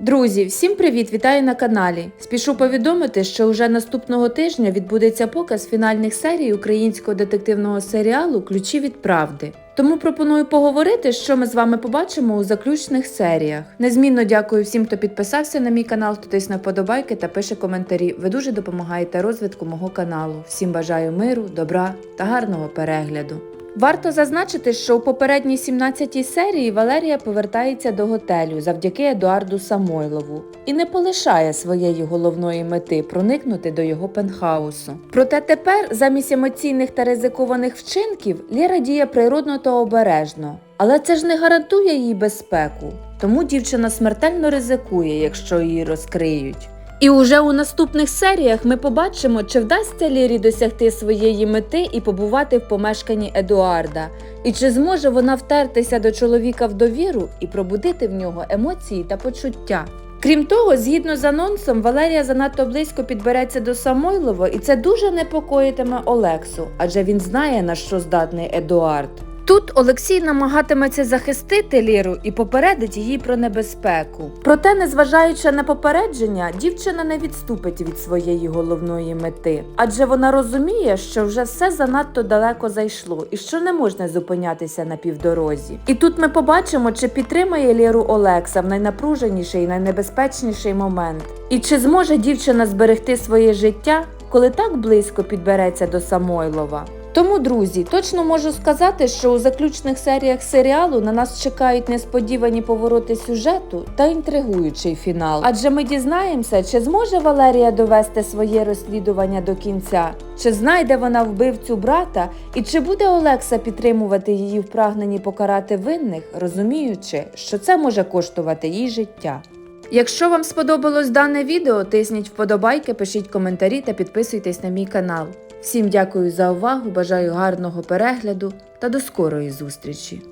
Друзі, всім привіт! Вітаю на каналі. Спішу повідомити, що уже наступного тижня відбудеться показ фінальних серій українського детективного серіалу Ключі від правди. Тому пропоную поговорити, що ми з вами побачимо у заключних серіях. Незмінно дякую всім, хто підписався на мій канал, хто тисне вподобайки та пише коментарі. Ви дуже допомагаєте розвитку мого каналу. Всім бажаю миру, добра та гарного перегляду. Варто зазначити, що у попередній 17-й серії Валерія повертається до готелю завдяки Едуарду Самойлову і не полишає своєї головної мети проникнути до його пентхаусу. Проте тепер, замість емоційних та ризикованих вчинків, Лєра діє природно та обережно. Але це ж не гарантує їй безпеку, тому дівчина смертельно ризикує, якщо її розкриють. І уже у наступних серіях ми побачимо, чи вдасться Лірі досягти своєї мети і побувати в помешканні Едуарда, і чи зможе вона втертися до чоловіка в довіру і пробудити в нього емоції та почуття. Крім того, згідно з анонсом, Валерія занадто близько підбереться до Самойлова, і це дуже непокоїтиме Олексу, адже він знає, на що здатний Едуард. Тут Олексій намагатиметься захистити Ліру і попередить її про небезпеку. Проте, незважаючи на попередження, дівчина не відступить від своєї головної мети, адже вона розуміє, що вже все занадто далеко зайшло і що не можна зупинятися на півдорозі. І тут ми побачимо, чи підтримає Ліру Олекса в найнапруженіший і найнебезпечніший момент, і чи зможе дівчина зберегти своє життя, коли так близько підбереться до Самойлова. Тому, друзі, точно можу сказати, що у заключних серіях серіалу на нас чекають несподівані повороти сюжету та інтригуючий фінал. Адже ми дізнаємося, чи зможе Валерія довести своє розслідування до кінця, чи знайде вона вбивцю брата, і чи буде Олекса підтримувати її в прагненні покарати винних, розуміючи, що це може коштувати їй життя. Якщо вам сподобалось дане відео, тисніть вподобайки, пишіть коментарі та підписуйтесь на мій канал. Всім дякую за увагу, бажаю гарного перегляду та до скорої зустрічі!